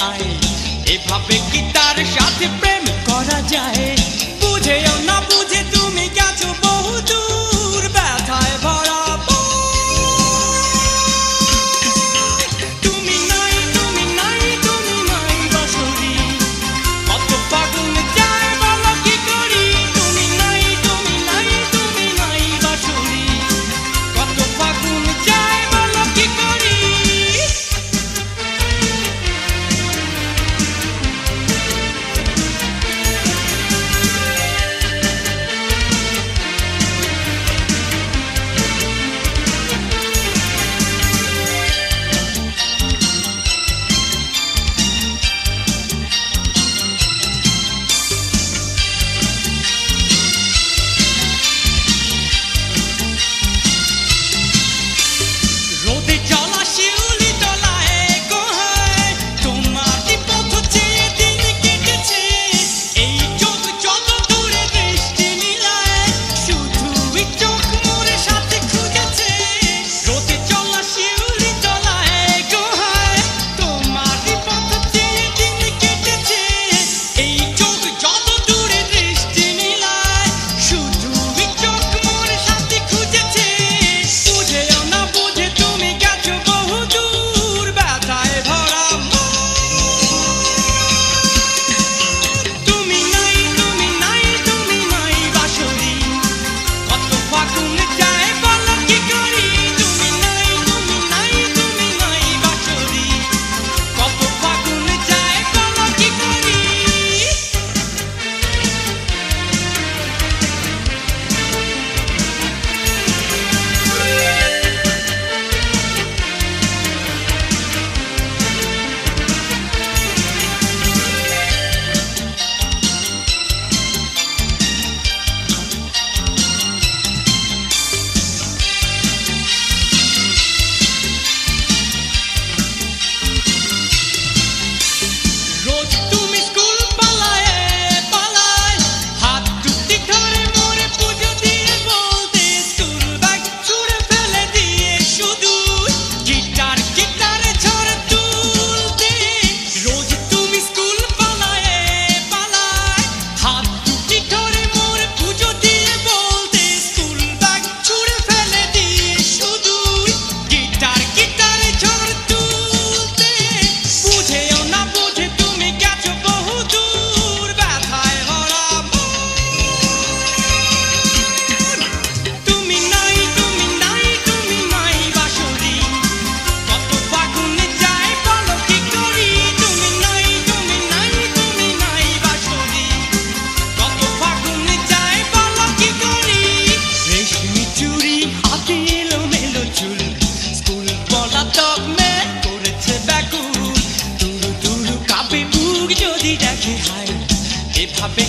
হায় এভাবে কি তার সাথে প্রেম করা যায়? বুঝেও না Junte की हाय ए भाबे